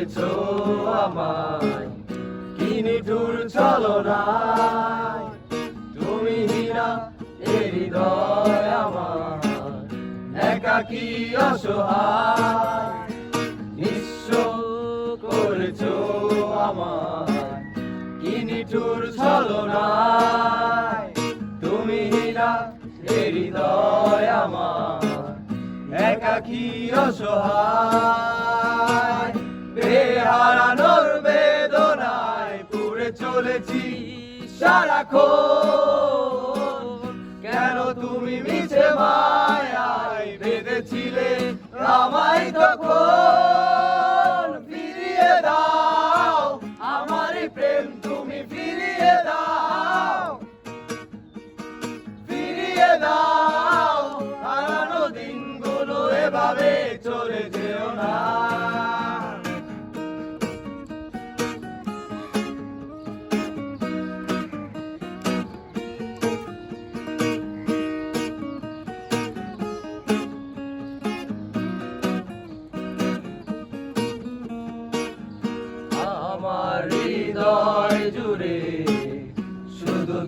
করেছ আমায়? কি চলো না তুমি হীরা হৃদয় আমার। একাকী অসহায়? নিঃস্ব করেছ আমার কি নিঠুর ছলনায় তুমি হীরা হৃদয় আমার। একাকী অসহায়? বেহারানোর বেদনায় পুড়ে চলেছি সারাক্ষণ। কেন তুমি মিছে মায়ায় বেঁধেছিলে আমায় তখন? ফিরিয়ে দাও, আমার প্রেম তুমি ফিরিয়ে দাও। ফিরিয়ে দাও, হারানো দিনগুলো এভাবে চলে যেও না।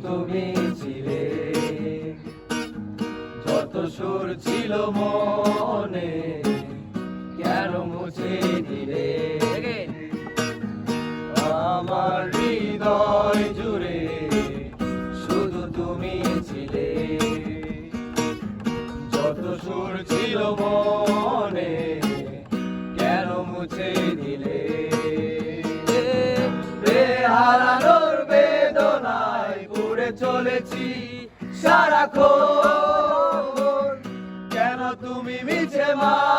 তুমি ছিলে। যত সুর ছিল মনে, কেন মুছে দিলে? আমার হৃদয় জুড়ে শুধু তুমি ছিলে। যত সুর ছিল মনে, কেন মুছে চলেছি সারাক্ষণ। কেন তুমি মিছে মায়ায়